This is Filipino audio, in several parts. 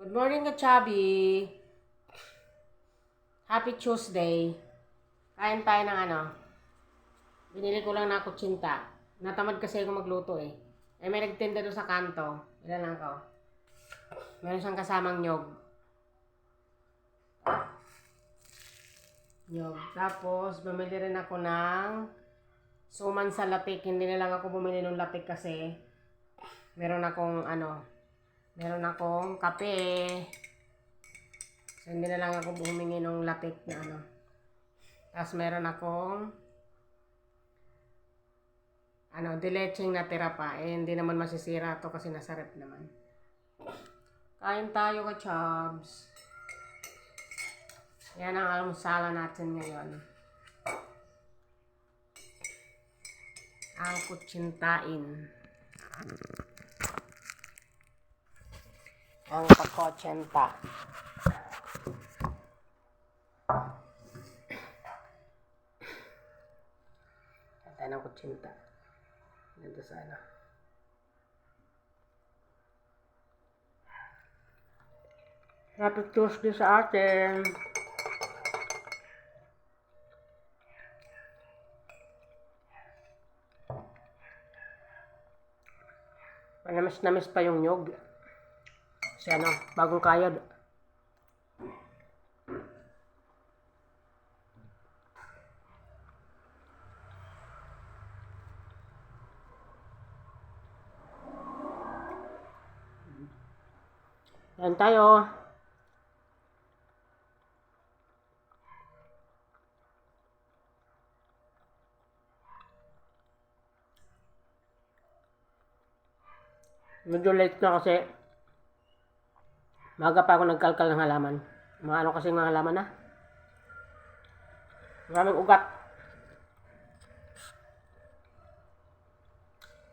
Good morning, Kachabi. Happy Tuesday. Kain tayo ng ano. Binili ko lang na kutsinta. Natamad kasi ako magluto eh. Eh, may nagtinda doon sa kanto. Ilan lang ako. Meron siyang kasamang nyog. Nyog. Tapos, bumili rin ako ng suman sa lapik. Hindi na lang ako bumili ng lapik kasi meron akong ano, meron akong kape. So, hindi na lang ako humingi ng lapik na ano. Tapos meron akong ano, dileching na tira pa. Eh, hindi naman masisira to kasi nasa rep naman. Kain tayo ka, Chubs. Yan ang almusala natin ngayon. Ang kutsintain. Ang pakotsenta. Kata ng kutsinta. Dito sa ano. Happy Tuesday sa atin. Manamis-namis pa yung nyog. Kasi ano, bagong kayod. Yan tayo. Medyo late na kasi maga pa ako nagkalkal ng halaman. Mga ano kasi mga halaman na. Maraming ugat.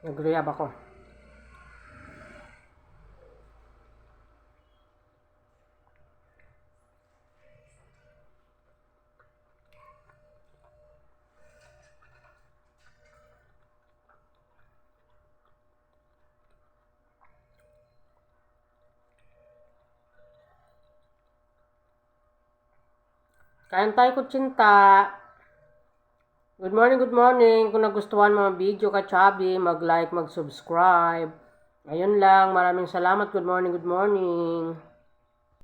Nagriyab ako. Kain tayo kutsinta. Good morning, good morning. Kung nagustuhan mo ang video ka, Chabi, mag-like, mag-subscribe. Ayun lang. Maraming salamat. Good morning, good morning.